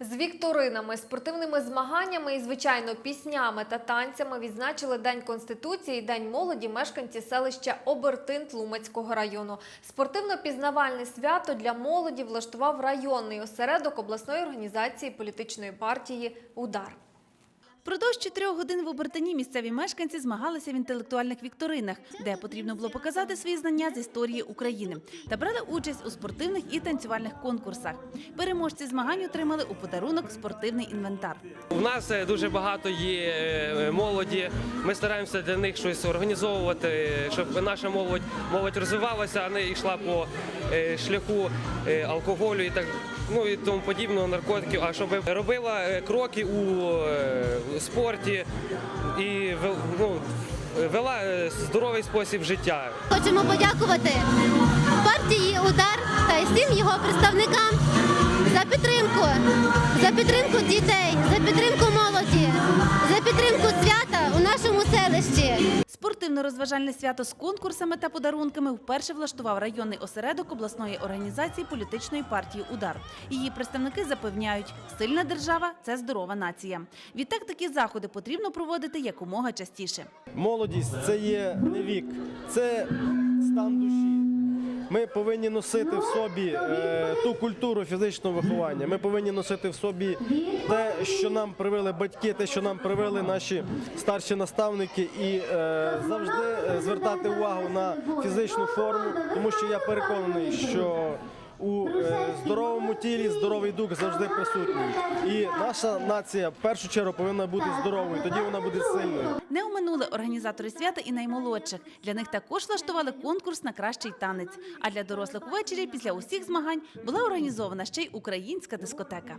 З вікторинами, спортивними змаганнями і, звичайно, піснями та танцями відзначили День Конституції і День молоді мешканці селища Обертин Тлумацького району. Спортивно-пізнавальне свято для молоді влаштував районний осередок обласної організації політичної партії «Удар». Впродовж чотирьох годин в Обертині місцеві мешканці змагалися в інтелектуальних вікторинах, де потрібно було показати свої знання з історії України та брали участь у спортивних і танцювальних конкурсах. Переможці змагань отримали у подарунок спортивний інвентар. У нас е, дуже багато є е, молоді. Ми стараємося для них щось організовувати, щоб наша молодь молодь розвивалася, а не йшла по е, шляху алкоголю і так ну і тому подібного наркотиків. А щоб робила е, кроки у е, спорті і ну, вела е, здоровий спосіб життя. Хочемо подякувати партії Удар та всім його представникам за підтримку, за підтримку дітей, за підтримку молоді, за підтримку свята у нашому селищі. Спортивно-розважальне свято з конкурсами та подарунками вперше влаштував районний осередок обласної організації політичної партії Удар. Її представники запевняють, сильна держава це здорова нація. Відтак такі заходи потрібно проводити якомога частіше. Молодість це є не вік, це стан душі. Ми повинні носити в собі е, ту культуру фізичного виховання. Ми повинні носити в собі те, що нам привили батьки, те, що нам привили наші старші наставники, і е, завжди е, звертати увагу на фізичну форму, тому що я переконаний, що здоровому тілі здоровий дух завжди присутній. І наша нація в першу чергу повинна бути здоровою, тоді вона буде сильною. Не оминули організатори свята і наймолодших. Для них також влаштували конкурс на кращий танець. А для дорослих увечері після усіх змагань була організована ще й українська дискотека.